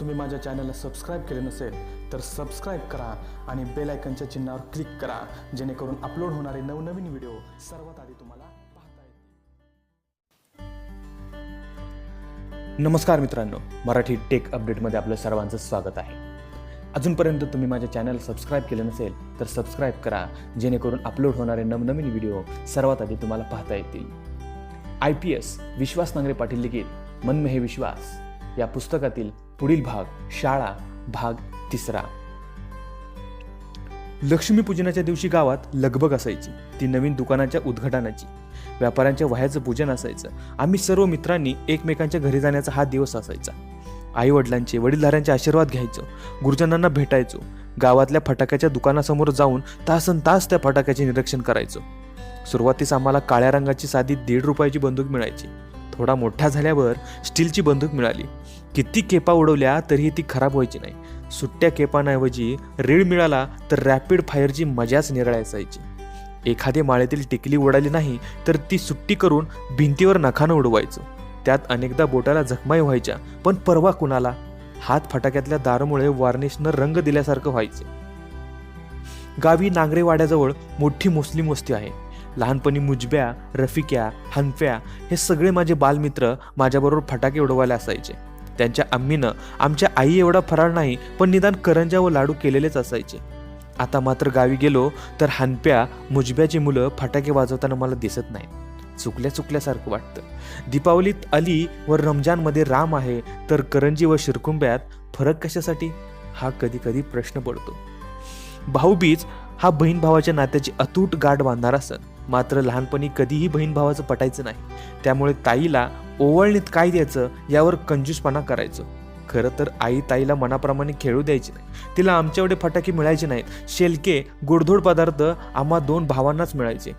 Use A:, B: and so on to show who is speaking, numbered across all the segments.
A: तुम्ही माझ्या चॅनलला सबस्क्राईब केले नसेल तर सबस्क्राईब करा आणि बेल आयकनच्या चिन्हावर क्लिक करा जेणेकरून अपलोड होणारे नवनवीन व्हिडिओ सर्वात आधी तुम्हाला पाहता येतील. नमस्कार मित्रांनो मराठी टेक अपडेटमध्ये आपलं सर्वांचं स्वागत आहे. अजूनपर्यंत तुम्ही माझ्या चॅनल सबस्क्राईब केलं नसेल तर सबस्क्राईब करा जेणेकरून अपलोड होणारे नवनवीन व्हिडिओ सर्वात आधी तुम्हाला पाहता येतील. I P S Vishwas Nangare Patil लिखित मन में विश्वास या पुस्तकातील पुढील भाग शाळा भाग तिसरा. लक्ष्मीपूजनाच्या दिवशी गावात लगबग असायची. ती नवीन दुकानाच्या उद्घाटनाची व्यापाऱ्यांच्या वह्याचं पूजन असायचं. आम्ही सर्व मित्रांनी एकमेकांच्या घरी जाण्याचा हा दिवस असायचा. आई वडिलांचे वडीलधाऱ्यांचे आशीर्वाद घ्यायचो. गुरुजनांना भेटायचो. गावातल्या फटाक्याच्या दुकानासमोर जाऊन तासन तास त्या फटाक्याचे निरीक्षण करायचो. सुरुवातीस आम्हाला काळ्या रंगाची साधी दीड रुपयाची बंदूक मिळायची. थोडा मोठा झाल्यावर स्टीलची बंदूक मिळाली. किती केपा उडवल्या तरीही ती खराब व्हायची नाही. सुट्ट्या केपांऐवजी रीळ मिळाला तर रॅपिड फायरची मजाच निराळा असायची एखादे माळेतील टिकली उडाली नाही तर ती सुट्टी करून भिंतीवर नखानं उडवायचो. त्यात अनेकदा बोटाला जखमाही व्हायच्या पण परवा कुणाला? हात फटाक्यातल्या दारमुळे वार्निशनं रंग दिल्यासारखं व्हायचे. गावी नांगरेवाड्याजवळ मोठी मुस्लिम वस्ती आहे. लहानपणी मुजब्या रफिक्या हनफ्या हे सगळे माझे बालमित्र माझ्याबरोबर फटाके उडवायला असायचे. त्यांच्या आम्मीनं आमच्या आई एवढा फराळ नाही पण निदान करंजा व लाडू केलेलेच असायचे. आता मात्र गावी गेलो तर हनप्या मुजब्याची मुलं फटाके वाजवताना मला दिसत नाही चुकल्या चुकल्यासारखं वाटतं. दीपावलीत अली व रमजानमध्ये राम आहे तर करंजी व शिरकुंब्यात फरक कशासाठी? हा कधी कधी प्रश्न पडतो. भाऊबीज हा बहीण भावाच्या नात्याची अतूट गाठ बांधणारा सण. मात्र लहानपणी कधीही बहीण भावाचं पटायचं नाही. त्यामुळे ताईला ओवळणीत काय द्यायचं यावर कंजूसपणा करायचो. खरं तर आई ताईला मनाप्रमाणे खेळू द्यायची नाही. तिला आमच्या एवढे फटाके मिळायचे नाहीत. शेलके गोडधोड पदार्थ आम्हा दोन भावांनाच मिळायचे.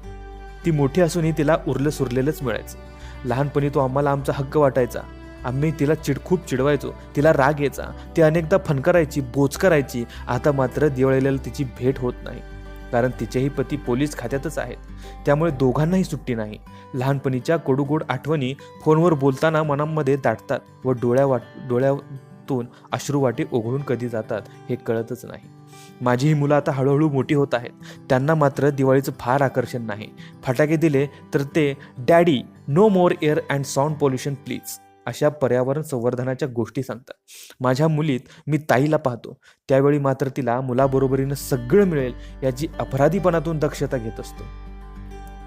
A: ती मोठी असूनही तिला उरलं सुरलेलंच मिळायचं. लहानपणी तो आम्हाला आमचा हक्क वाटायचा. आम्ही तिला चिड खूप चिडवायचो. तिला राग यायचा. ती अनेकदा फनकारायची बोच करायची. आता मात्र दिवाळीला तिची भेट होत नाही. कारण तिचेही पती पोलीस खात्यातच आहेत. त्यामुळे दोघांनाही सुट्टी नाही. लहानपणीच्या गोडूगोड आठवणी फोनवर बोलताना मनामध्ये दाटतात व डोळ्या वाट डोळ्यातून अश्रुवाटे ओघळून कधी जातात हे कळतच नाही. माझी ही मुलं आता हळूहळू मोठी होत आहेत. त्यांना मात्र दिवाळीचं फार आकर्षण नाही. फटाके दिले तर ते daddy no more air and sound pollution please. अशा पर्यावरण संवर्धनाच्या गोष्टी सांगतात. माझ्या मुलीत मी ताईला पाहतो. त्यावेळी मात्र तिला मुलाबरोबरीनं सगळं मिळेल याची अपराधीपणातून दक्षता घेत असतो.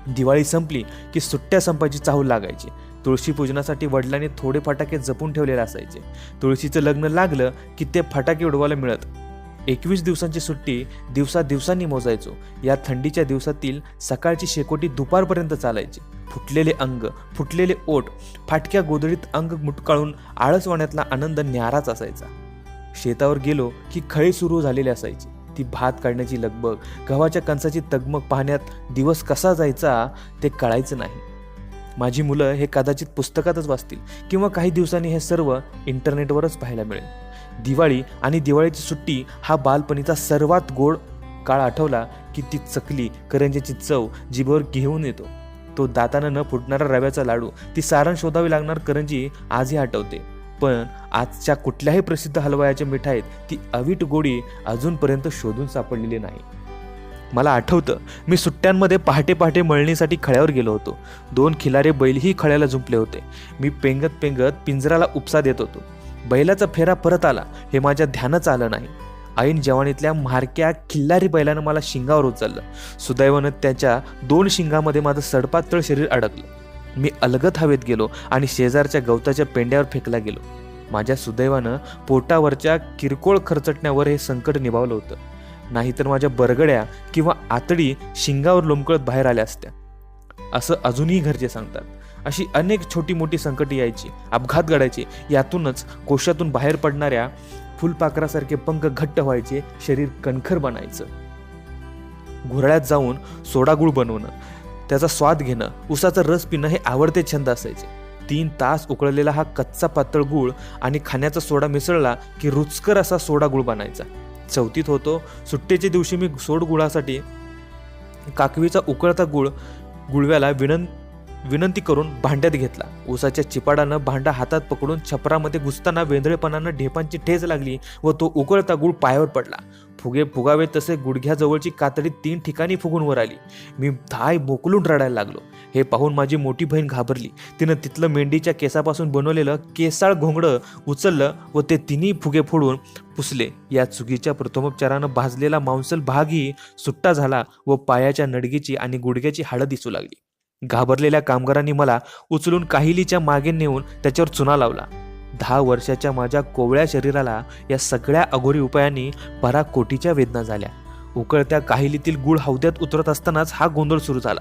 A: दिवाळी संपली की सुट्ट्या संपायची चाहूल लागायची. तुळशी पूजनासाठी वडिलांनी थोडे फटाके जपून ठेवलेले असायचे. तुळशीचं लग्न लागलं की ते फटाके उडवायला मिळत. एकवीस दिवसांची सुट्टी दिवसा दिवसांनी मोजायचो. या थंडीच्या दिवसातील सकाळची शेकोटी दुपारपर्यंत चालायची. फुटलेले अंग फुटलेले ओट फाटक्या गोदडीत अंग मुटकाळून आळस वाण्यातला आनंद न्याराच असायचा. शेतावर गेलो की खळी सुरू झालेली असायची. ती भात काढण्याची लगबग गव्हाच्या कणसाची तगमग पाहण्यात दिवस कसा जायचा ते कळायचं नाही. माझी मुलं हे कदाचित पुस्तकातच वाचतील किंवा काही दिवसांनी हे सर्व इंटरनेटवरच पाहायला मिळेल. दिवाळी आणि दिवाळीची सुट्टी हा बालपणीचा सर्वात गोड काळ आठवला की ती चकली करंज्याची चव जिभेवर घेऊन येतो. तो दातानं न फुटणारा रव्याचा लाडू ती सारण शोधावी लागणार करंजी आजही आठवते. पण आजच्या कुठल्याही प्रसिद्ध हलवायाच्या मिठाईत ती अवीट गोडी अजूनपर्यंत शोधून सापडलेली नाही. मला आठवतं मी सुट्ट्यांमध्ये पहाटे पहाटे मळणीसाठी खळ्यावर गेलो होतो. दोन खिलारे बैलही खळ्याला झुंपले होते. मी पेंगत पेंगत पिंजराला उपसा देत होतो. बैलाचा फेरा परत आला हे माझ्या ध्यानच आलं नाही. ऐन जवानीतल्या म्हारक्या खिल्लारी बैलानं मला शिंगावर उचललं. सुदैवानं त्याच्या दोन शिंगामध्ये माझं सडपातळ शरीर अडकलं. मी अलगत हवेत गेलो आणि शेजारच्या गवताच्या पेंड्यावर फेकला गेलो. माझ्या सुदैवानं पोटावरच्या किरकोळ खरचटण्यावर हे संकट निभावलं होतं. नाहीतर माझ्या बरगड्या किंवा आतडी शिंगावर लोंबकळत बाहेर आल्या असत्या. असं अजूनही घरचे सांगतात. अशी अनेक छोटी मोठी संकटे यायची अपघात घडायचे यातूनच कोशातून बाहेर पडणाऱ्या फुलपाखरासारखे पंख घट्ट व्हायचे शरीर कणखर बनायचं. घुराळ्यात जाऊन सोडागुळ बनवणं त्याचा स्वाद घेणं उसाचा रस पिणं हे आवडते छंद असायचे. तीन तास उकळलेला हा कच्चा पातळ गुळ आणि खाण्याचा सोडा मिसळला की रुचकर असा सोडा गुळ बनायचा. चौथीत होतो सुट्टीच्या दिवशी मी सोड गुळासाठी काकवीचा उकळता गुळ गुळव्याला विनंत विनंती करून भांड्यात घेतला. उसाच्या चिपाडानं भांडा हातात पकडून छपरामध्ये घुसताना वेंधळेपणानं ढेपांची ठेच लागली व तो उकळता गुळ पायावर पडला. फुगे फुगावे तसे गुडघ्याजवळची कातडी तीन ठिकाणी फुगून वर आली. मी धाय मोकलून रडायला लागलो. हे पाहून माझी मोठी बहीण घाबरली. तिनं तिथलं मेंढीच्या केसापासून बनवलेलं केसाळ घोंगडं उचललं व ते तिन्ही फुगे फोडून पुसले. या चुकीच्या प्रथमोपचारानं भाजलेला मांसल भागही सुट्टा झाला व पायाच्या नडगीची आणि गुडघ्याची हाडं दिसू लागली. घाबरलेल्या कामगारांनी मला उचलून काहिलीच्या मागे नेऊन त्याच्यावर चुना लावला. दहा वर्षाच्या माझ्या कोवळ्या शरीराला या सगळ्या अघोरी उपायांनी पराकोटीच्या वेदना झाल्या. उकळत्या काहिलीतील गुळ हौद्यात उतरत असतानाच हा गोंधळ सुरू झाला.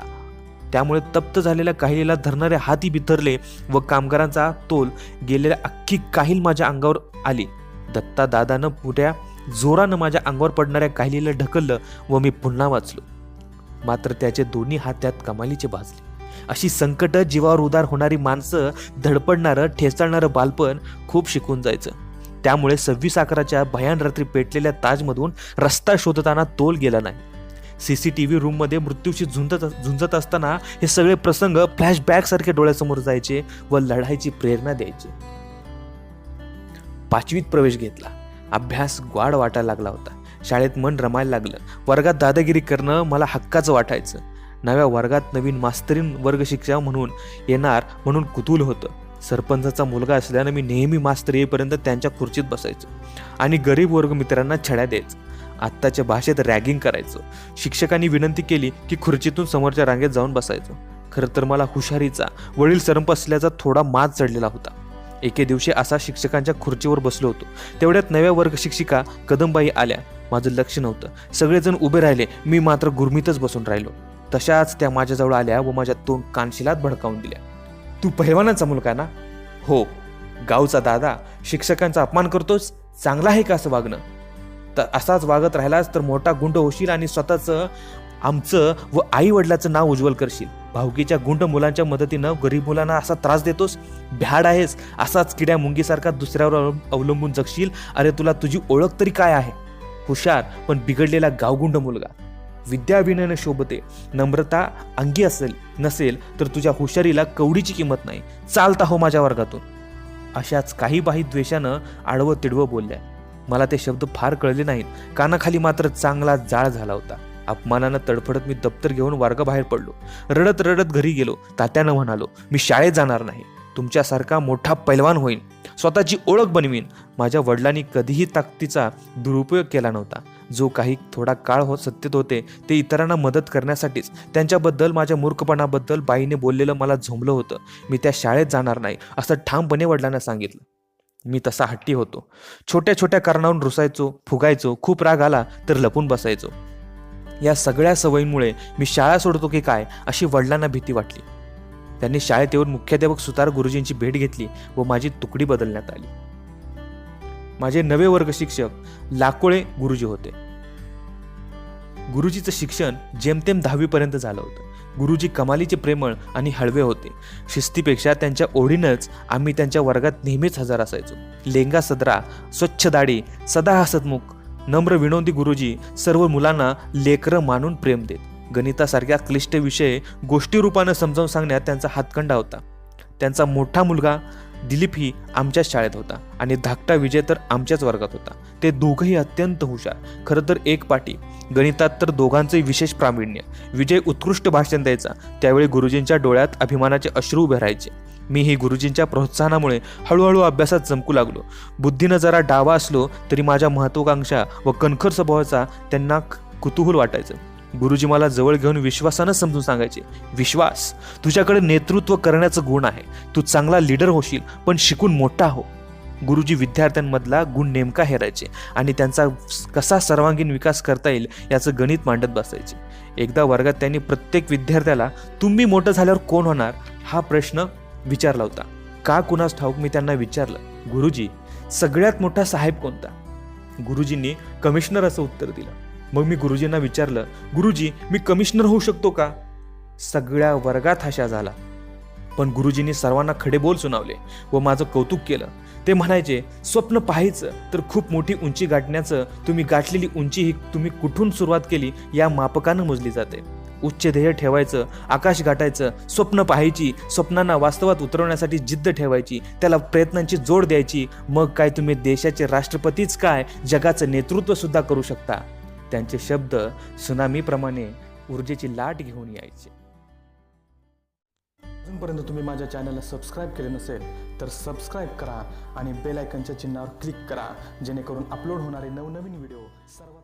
A: त्यामुळे तप्त झालेल्या काहिलीला धरणारे हाती बिथरले व कामगारांचा तोल गेलेल्या अख्खी काहील माझ्या अंगावर आली. दत्ता दादानं पुढ्या जोरानं माझ्या अंगावर पडणाऱ्या काहिलीला ढकललं व मी पुन्हा वाचलो. मात्र त्याचे दोन्ही हात त्यात कमालीचे भाजले. अशी संकट जीवावर उदार होणारी माणसं धडपडणारं ठेचाळणारं बालपण खूप शिकून जायचं. त्यामुळे सव्वीस अकराच्या भयान रात्री पेटलेल्या ताजमधून रस्ता शोधताना तोल गेला नाही. सी सी टी व्ही रूममध्ये मृत्यूशी झुंजत झुंजत असताना हे सगळे प्रसंग फ्लॅशबॅकसारखे डोळ्यासमोर जायचे व लढाईची प्रेरणा द्यायचे. पाचवीत प्रवेश घेतला. अभ्यास ग्वाड वाटायला लागला होता. शाळेत मन रमायला लागलं. वर्गात दादागिरी करणं मला हक्काचं वाटायचं. नव्या वर्गात नवीन मास्तरीन वर्ग शिक्षा म्हणून येणार म्हणून कुतूल होतं. सरपंचाचा मुलगा असल्यानं मी नेहमी मास्तर येईपर्यंत त्यांच्या खुर्चीत बसायचो आणि गरीब वर्ग मित्रांना छड्या द्यायचं. आत्ताच्या भाषेत रॅगिंग करायचो. शिक्षकांनी विनंती केली की खुर्चीतून समोरच्या रांगेत जाऊन बसायचो. खरं तर मला हुशारीचा वडील सरंप असल्याचा थोडा मात चढलेला होता. एके दिवशी असा शिक्षकांच्या खुर्चीवर बसलो होतो. तेवढ्यात नव्या वर्ग शिक्षिका कदमबाई आल्या. माझं लक्ष नव्हतं. सगळेजण उभे राहिले. मी मात्र गुरमीतच बसून राहिलो. तशाच त्या माझ्याजवळ आल्या व माझ्या तोंड कानशिलात भडकावून दिल्या. तू पहिलवानाचा मुलगा ना? हो. गावचा दादा शिक्षकांचा अपमान करतोस? चांगला आहे का असं वागणं? तर असाच वागत राहिलास तर मोठा गुंड होशील आणि स्वतःचं आमचं व आई वडिलाचं नाव उज्ज्वल करशील. भावकीच्या गुंड मुलांच्या मदतीनं गरीब मुलांना असा त्रास देतोस? भ्याड आहेस. असाच किड्या मुंगीसारखा दुसऱ्यावर अवलंबून जगशील? अरे तुला तुझी ओळख तरी काय आहे? हुशार पण बिघडलेला गावगुंड मुलगा. विद्याविनयनं शोभते. नम्रता अंगी असेल नसेल तर तुझ्या हुशारीला कवडीची किंमत नाही. चालता हो माझ्या वर्गातून. अशाच काही बाही द्वेषानं आडवं तिडवं बोलल्या. मला ते शब्द फार कळले नाहीत. कानाखाली मात्र चांगला जाळ झाला होता. अपमानानं तडफडत मी दप्तर घेऊन वर्गाबाहेर पडलो. रडत रडत घरी गेलो. तात्यानं म्हणालो मी शाळेत जाणार नाही. तुमच्यासारखा मोठा पैलवान होईन. स्वतःची ओळख बनवीन. माझ्या वडिलांनी कधीही ताकदीचा दुरुपयोग केला नव्हता. जो काही थोडा काळ होत सत्तेत होते ते इतरांना मदत करण्यासाठीच. त्यांच्याबद्दल माझ्या मूर्खपणाबद्दल बाईने बोललेलं मला झोंबलं होतं. मी त्या शाळेत जाणार नाही असं ठामपणे वडिलांना सांगितलं. मी तसा हट्टी होतो. छोट्या छोट्या कारणावरून रुसायचो फुगायचो खूप राग आला तर लपून बसायचो. या सगळ्या सवयींमुळे मी शाळा सोडतो की काय अशी वडिलांना भीती वाटली. त्यांनी शाळेत येऊन मुख्याध्यापक सुतार गुरुजींची भेट घेतली व माझी तुकडी बदलण्यात आली. माझे नवे वर्ग शिक्षक लाकोळे गुरुजी होते. गुरुजीचं शिक्षण जेमतेम दहावीपर्यंत झालं होतं. गुरुजी कमालीचे प्रेमळ आणि हळवे होते. शिस्तीपेक्षा त्यांच्या ओढीनंच आम्ही त्यांच्या वर्गात नेहमीच हजर असायचो. लेंगा सदरा स्वच्छ दाढी सदा हसतमुख नम्र विनोदी गुरुजी सर्व मुलांना लेकरं मानून प्रेम देत. गणितासारख्या क्लिष्ट विषय गोष्टीरूपानं समजावून सांगण्यात त्यांचा हातखंडा होता. त्यांचा मोठा मुलगा दिलीप ही आमच्याच शाळेत होता आणि धाकटा विजय तर आमच्याच वर्गात होता. ते दोघंही अत्यंत हुशार. खरं तर एक पाटी गणितात तर दोघांचे विशेष प्रावीण्य. विजय उत्कृष्ट भाषण द्यायचा. त्यावेळी गुरुजींच्या डोळ्यात अभिमानाचे अश्रू उभे राहायचे. मी ही गुरुजींच्या प्रोत्साहनामुळे हळूहळू अभ्यासात जमकू लागलो. बुद्धीनं जरा डावा असलो तरी माझ्या महत्वाकांक्षा व कणखर स्वभावाचा त्यांना कुतूहल वाटायचं. गुरुजी मला जवळ घेऊन विश्वासानं समजून सांगायचे विश्वास तुझ्याकडे नेतृत्व करण्याचं गुण आहे. तू चांगला लीडर होशील पण शिकून मोठा हो. गुरुजी विद्यार्थ्यांमधला गुण नेमका हेरायचे आणि त्यांचा कसा सर्वांगीण विकास करता येईल याचं गणित मांडत बसायचे. एकदा वर्गात त्यांनी प्रत्येक विद्यार्थ्याला तुम्ही मोठं झाल्यावर कोण होणार? हा प्रश्न विचारला होता. का कुणास ठाऊक मी त्यांना विचारलं. गुरुजी सगळ्यात मोठा साहेब कोणता? गुरुजींनी कमिशनर असं उत्तर दिलं. मग मी गुरुजींना विचारलं गुरुजी मी कमिशनर होऊ शकतो का? सगळ्या वर्गात हशा झाला. पण गुरुजींनी सर्वांना खडे बोल सुनावले व माझं कौतुक केलं. ते म्हणायचे स्वप्न पाहायचं तर खूप मोठी उंची गाठण्याचं तुम्ही गाठलेली उंची ही तुम्ही कुठून सुरुवात केली या मापकानं मोजली जाते. उच्च ध्येय ठेवायचं आकाश गाठायचं स्वप्न पाहायची स्वप्नांना वास्तवात उतरवण्यासाठी जिद्द ठेवायची त्याला प्रयत्नांची जोड द्यायची मग काय तुम्ही देशाचे राष्ट्रपतीच काय जगाचं नेतृत्व सुद्धा करू शकता. त्यांचे शब्द सुनामीप्रमाणे ऊर्जेची लाट घेऊन यायचे.
B: अजूनपर्यंत तुम्ही माझ्या चॅनलला सबस्क्राईब केले नसेल तर सबस्क्राईब करा आणि बेल आयकनच्या चिन्हावर क्लिक करा जेणेकरून अपलोड होणारे नवनवीन व्हिडिओ सर्व